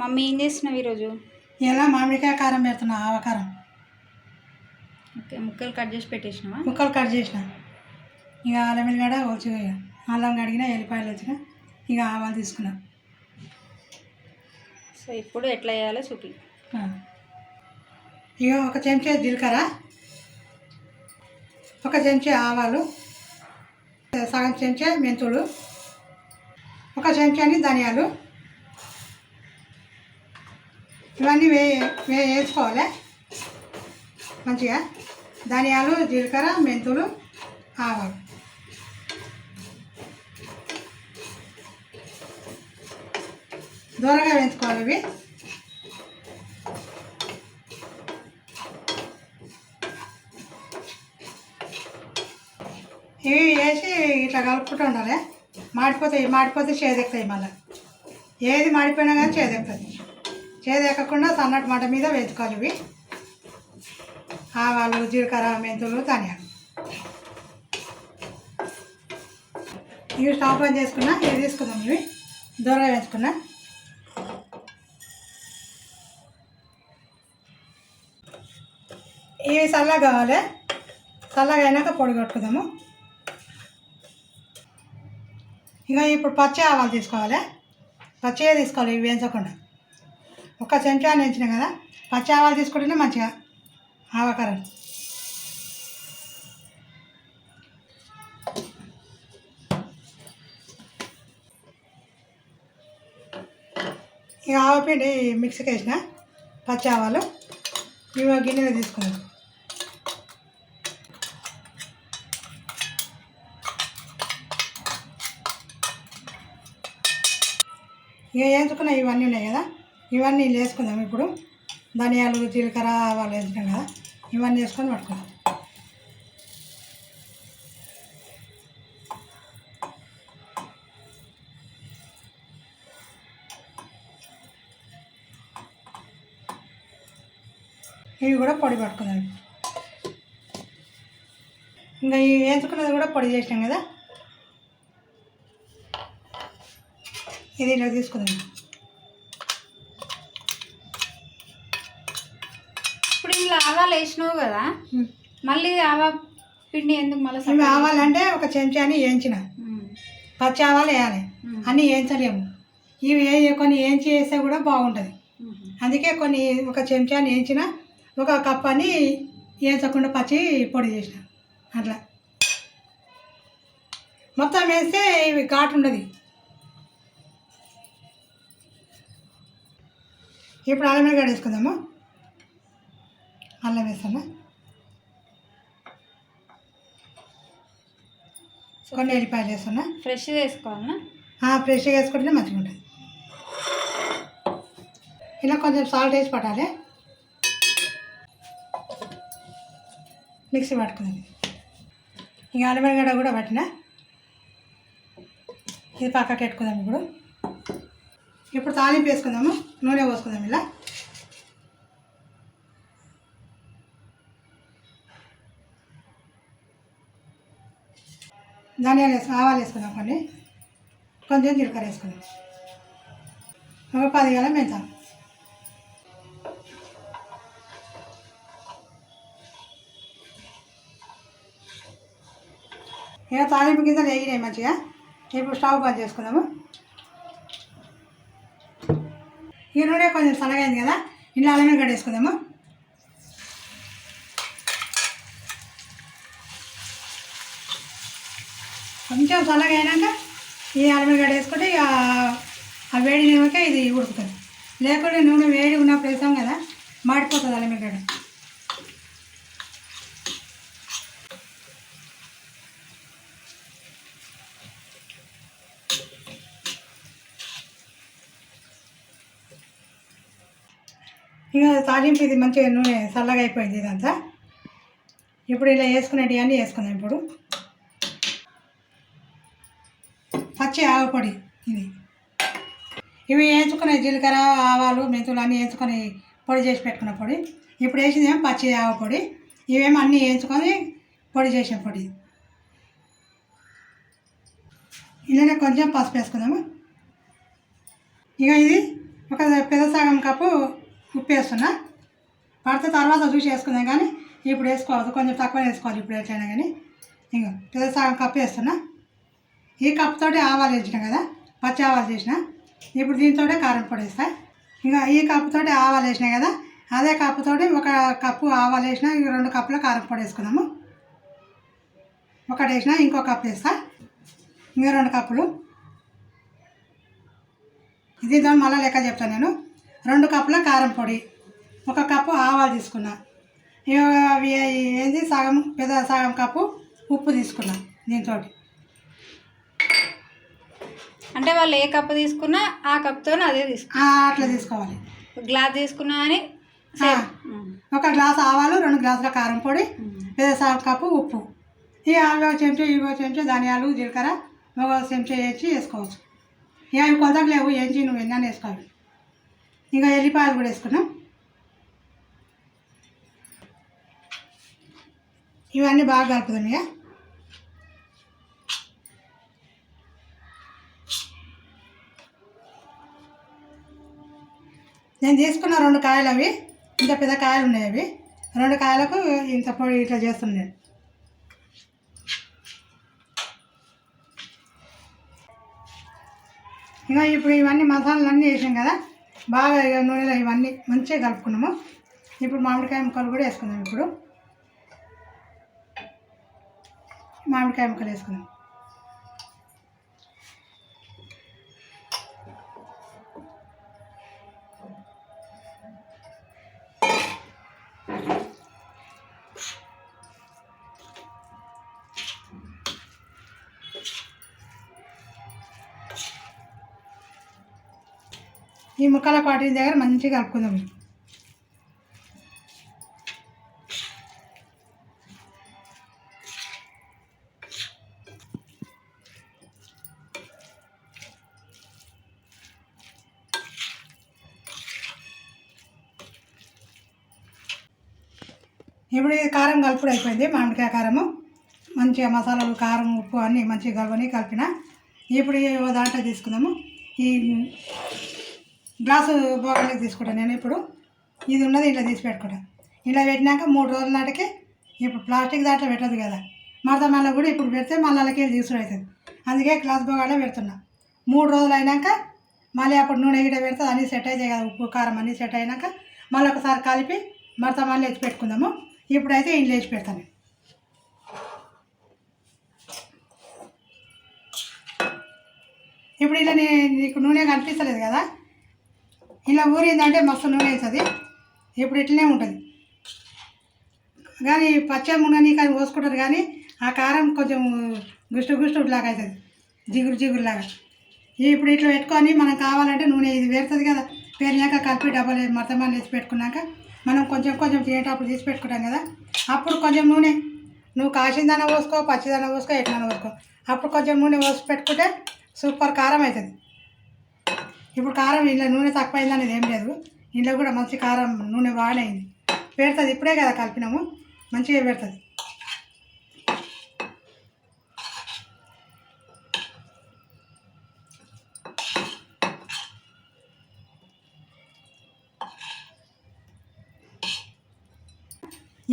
Mummy ఏం చేస్తున్నావు ఈరోజు? ఇలా మామిడికాయ కారం పెడుతున్నా ఆవకారం ఓకే ముక్కలు కట్ చేసి పెట్టేసినావా? ముక్కలు కట్ చేసిన. ఇక అల్లం వెల్లిగడ్డ వచ్చి అల్లం కడిగిన ఎల్లిపాయలు వచ్చిన ఇక ఆవాలు తీసుకున్నా. సో ఇప్పుడు ఎట్లా చేయాలో చూపి. ఇక ఒక చెంచా జీలకర్ర ఒక చెంచా ఆవాలు సగం చెంచా మెంతులు ఒక చెంచాని ధనియాలు ఇవన్నీ వే వే వేసుకోవాలి మంచిగా ధనియాలు జీలకర్ర మెంతులు ఆవాలు. దూరంగా వేయించుకోవాలి ఇవి. ఇవి వేసి ఇట్లా కలుపుకుంటూ ఉండాలి. మాడిపోతాయి మాడిపోతే చేదెక్కుతాయి మళ్ళీ. ఏది మాడిపోయినా కానీ చేదెక్కుతుంది చేదెక్కకుండా సన్నటి మంట మీద వేసుకోవాలి ఇవి. ఆవాలు జీలకర్ర మెంతులు ధనియాలు. ఇవి స్టాప్ ఆన్ చేసుకున్నా ఇవి తీసుకుందాం ఇవి. దూరంగా వేసుకున్నా ఇవి చల్లగా కావాలి. చల్లగా అయినాక పొడి కట్టుకుందాము. ఇంకా ఇప్పుడు పచ్చి ఆవాలు తీసుకోవాలి. పచ్చిగా తీసుకోవాలి ఇవి వేయించకుండా. ఒక చెంచా వేయించిన కదా? పచ్చి ఆవాలు తీసుకుంటేనే మంచిగా. ఆవకారం. ఇక ఆవపిండి మిక్సీకి వేసిన పచ్చి ఆవాలు ఇవి గిన్నెలో తీసుకున్నాను ఇక వేసుకున్న ఇవన్నీ ఉన్నాయి కదా? ఇవన్నీ వేసుకుందాం ఇప్పుడు. ధనియాలు జీలకర్ర ఆవాలు వేసినాం కదా. ఇవన్నీ వేసుకొని పట్టుకుందాం. ఇవి కూడా పొడి పట్టుకుందాం. ఇంకా ఇవి వేసుకున్నది కూడా పొడి చేసినాం కదా. ఇది ఇలా తీసుకుందాం ఇప్పుడు ఇందులో ఆవాలు వేసినావు కదా మళ్ళీ ఆవా పిండి ఎందుకు మళ్ళీ ఇవి ఆవాలంటే ఒక చెంచాని వేయించిన. పచ్చి ఆవాలు వేయాలి. అన్నీ వేయించలేము. ఇవి ఏ కొన్ని వేయించి వేస్తే కూడా బాగుంటుంది. అందుకే కొన్ని ఒక చెంచాని వేయించిన ఒక కప్ అని వేయించకుండా పచ్చి పొడి చేసిన. అట్లా. మొత్తం వేస్తే ఇవి ఘాటు ఉండదు. ఇప్పుడు అల్లం వేసుకుందాము. అల్లం వేస్తాను కొన్ని ఎల్లిపాయలు వేస్తున్నా ఫ్రెష్ వేసుకోవాలనా? ఫ్రెష్గా వేసుకుంటే మంచిగా ఉంటుంది. ఇలా కొంచెం సాల్ట్ వేసి పట్టాలి. మిక్సీ పట్టుకుందాం. ఇంకా అల్లం కూడా పట్టిన? ఇది పక్కకి పెట్టుకుందాం ఇప్పుడు. ఇప్పుడు తాలింపు వేసుకుందాము? నూనె పోసుకుందాం ఇలా? ధనియాలు వేసుకుని ఆవాలు వేసుకుందాం కొన్ని. కొంచెం జీలకర్ర వేసుకుందాం ఒక పది గల మెంతాం. ఇక తాలింపు కింద వేగినాయి మంచిగా. ఇప్పుడు స్టవ్ బంద్ చేసుకుందాము ఈ నూనె కొంచెం సన్నగైంది కదా ఇంట్లో అల్లం గడ్డ వేసుకుందాము. కొంచెం చల్లగా అయినాక ఈ అల్లం వేసుకుంటే ఇక ఆ వేడి నూనెకే ఇది ఉడుకుతుంది. లేకుంటే నూనె వేడి ఉన్నప్పుడు వేసాం కదా మాడిపోతుంది అల్లం గడ్డ. ఇక తాలింపు ఇది మంచిగా నూనె చల్లగా అయిపోయింది ఇదంతా. ఇప్పుడు ఇలా వేసుకునేటివి అన్నీ వేసుకుందాం ఇప్పుడు. పచ్చి ఆవపొడి ఇది. ఇవి వేయించుకునే జీలకర్ర ఆవాలు మెంతులు అన్నీ వేయించుకొని పొడి చేసి పెట్టుకున్న పొడి. ఇప్పుడు వేసింది ఏమో పచ్చి ఆవపొడి ఇవేమో అన్నీ వేయించుకొని పొడి చేసిన పొడి. ఇలానే కొంచెం పసుపు వేసుకుందాము? ఇక ఇది ఒక పెద్ద కప్పు ఉప్పు వేస్తున్నా. పడితే తర్వాత చూసి వేసుకుందాం కానీ ఇప్పుడు వేసుకోవద్దు. కొంచెం తక్కువ వేసుకోవాలి ఇప్పుడు ఎట్లయినా కానీ. ఇంకా పెద్ద సగం కప్పు వేస్తున్నా. ఈ కప్పుతోటి ఆవాలు వేసిన కదా పచ్చి ఆవాలు చేసిన? ఇప్పుడు దీంతో కారం పొడి వేస్తా. ఇంకా ఈ కప్పుతోటి ఆవాలు వేసిన కదా అదే కప్పుతోటి ఒక కప్పు ఆవాలు వేసిన ఇంక రెండు కప్పుల కారం పొడి వేసుకుందాము. ఒకటి వేసిన ఇంకో కప్పు వేస్తా. ఇంకా రెండు కప్పులు. ఇది దాని మళ్ళీ లెక్క చెప్తాను నేను. రెండు కప్పుల కారం పొడి. ఒక కప్పు ఆవాలు తీసుకున్నా. ఏంది సగం పెద్ద సగం కప్పు ఉప్పు తీసుకున్నా దీంతో అంటే వాళ్ళు ఏ కప్పు తీసుకున్నా ఆ కప్తో అదే తీసుకున్నా అట్లా తీసుకోవాలి. గ్లాస్ తీసుకున్నా అని ఒక గ్లాస్ ఆవాలు రెండు గ్లాసుల కారం పొడి పెద్ద సగం కప్పు ఉప్పు. అవి ఒక చెంచా ఇవి చెంచా ధనియాలు జీలకర్ర ఒక చెంచా వేసి వేసుకోవచ్చు. ఇక అవి కొందరు లేవు ఏంచి నువ్వు ఎన్న వేసుకోవాలి? ఇంకా ఎల్లిపాయలు కూడా వేసుకున్నాం. ఇవన్నీ బాగా కలుపుదాం నేను తీసుకున్న రెండు కాయలు అవి ఇంత పెద్ద కాయలు ఉన్నాయి అవి. రెండు కాయలకు ఇంత పొడి ఇట్లా చేస్తున్నాను ఇంకా ఇప్పుడు ఇవన్నీ మసాలాలు అన్నీ వేసాం కదా బాగా నూనెలో ఇవన్నీ మంచిగా కలుపుకున్నాము. ఇప్పుడు మామిడికాయ ముక్కలు కూడా వేసుకుందాం ఇప్పుడు. మామిడికాయ ముక్కలు వేసుకుందాం. ఈ ముక్కల పాటిన దగ్గర మంచిగా కలుపుకుందాం. ఇప్పుడు కారం కలుపుడు అయిపోయింది మామిడికాయ కారము. మంచిగా మసాలాలు కారం ఉప్పు అన్నీ మంచిగా కలవని కలిపిన. ఇప్పుడు దాంట్లో తీసుకుందాము. ఈ గ్లాసు బోగంలోకి తీసుకుంటాను నేను ఇప్పుడు. ఇది ఉన్నది ఇట్లా తీసి పెట్టుకుంటాను ఇలా పెట్టినాక మూడు రోజుల నాటికి ఇప్పుడు ప్లాస్టిక్ దాంట్లో పెట్టదు కదా. మరత మళ్ళీ కూడా ఇప్పుడు పెడితే మళ్ళీ అలాగే తీసుడు అవుతుంది అందుకే గ్లాస్ బొగాడే పెడుతున్నా. మూడు రోజులు అయినాక మళ్ళీ అప్పుడు నూనె గిడ పెడితే అన్నీ సెట్ అవుతాయి కదా. ఉప్పు కారం అన్నీ సెట్ అయినాక మళ్ళీ ఒకసారి కలిపి మరత మళ్ళీ వేసి పెట్టుకుందాము. ఇప్పుడైతే ఇంట్లో వేసి పెడతాను ఇప్పుడు ఇలా నీకు నూనె కనిపిస్తలేదు కదా. ఇలా ఊరిందంటే మస్తు నూనె అవుతుంది ఇప్పుడు ఇట్లనే ఉంటుంది. కానీ పచ్చ మునని కానీ పోసుకుంటారు కానీ ఆ కారం కొంచెం గుష్టు గుష్టు లాగా అవుతుంది. జిగురు జిగురు లాగా. ఇప్పుడు ఇట్లా పెట్టుకొని మనం కావాలంటే నూనె ఇది వేరుతుంది కదా. పేరినాక కలిపి డబ్బలు మతమాలు వేసి పెట్టుకున్నాక మనం కొంచెం కొంచెం తినేటప్పుడు తీసి పెట్టుకుంటాం కదా. అప్పుడు కొంచెం నూనె. నువ్వు కాసిందన పోసుకో పచ్చిదన పోసుకో ఎట్లన పోసుకో. అప్పుడు కొంచెం నూనె పోసి పెట్టుకుంటే సూపర్ కారం అవుతుంది. ఇప్పుడు కారం ఇంట్లో నూనె తక్కువైంది అనేది ఏం లేదు. ఇంట్లో కూడా మంచి కారం నూనె బాగానే అయింది. పెడుతుంది ఇప్పుడే కదా కలిపినాము. మంచిగా పెడుతుంది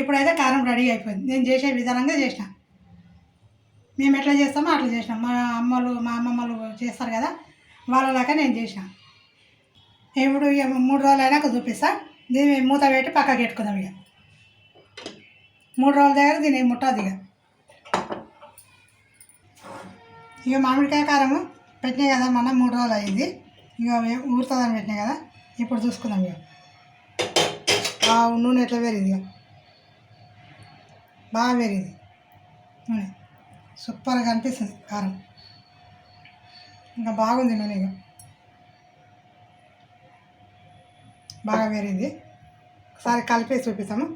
ఇప్పుడైతే కారం రెడీ అయిపోయింది. నేను చేసే విధానంగా చేసిన. మేము ఎట్లా చేస్తామో అట్లా చేసినాం. మా అమ్మలు మా అమ్మమ్మలు చేస్తారు కదా. వాళ్ళలాగా నేను చేసిన ఇప్పుడు ఇక మూడు రోజులు అయినాక చూపిస్తా. దీన్ని మూత పెట్టి పక్కకి పెట్టుకుందాం ఇక. మూడు రోజుల దగ్గర దీన్ని ముట్టదు ఇక. ఇక మామిడికాయ కారము పెట్టినాయి కదా మన మూడు రోజులు అయింది. ఇక ఊరుతుందని పెట్టినాయి కదా ఇప్పుడు చూసుకుందాం ఇక. ఆ నూనె ఎట్లా పెరిగింది ఇక? బాగా పెరిగింది. నూనె. సూపర్గా అనిపిస్తుంది కారం. ఇంకా బాగుంది నూనె బాగా పెరిగింది ఒకసారి కలిపేసి చూపిస్తాము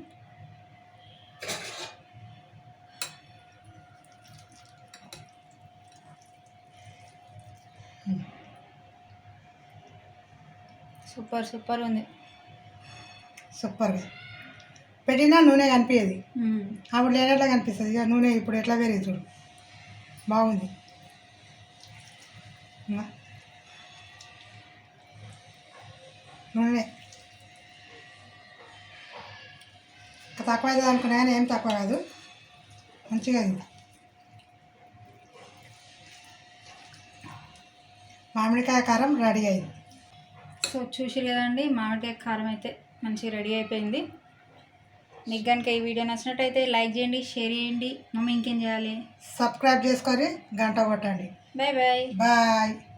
సూపర్ సూపర్ ఉంది. సూపర్గా పెట్టినా నూనె కనిపించేది. అప్పుడు లేనట్లా కనిపిస్తుంది. ఇక నూనె ఇప్పుడు ఎట్లా పెరిగింది చూడు. బాగుంది. నూనె ఇంకా తక్కువ అవుతుంది అనుకున్నా ఏం తక్కువ కాదు. మంచిగా అది మామిడికాయ కారం రెడీ అయింది. సో చూసి కదండి మామిడికాయ కారం అయితే మంచిగా రెడీ అయిపోయింది. మీకు కనుక ఈ వీడియో నచ్చినట్టయితే లైక్ చేయండి షేర్ చేయండి. మమ్మీ ఇంకేం చేయాలి? సబ్స్క్రైబ్ చేసుకొని గంట కొట్టండి. Bye bye. Bye.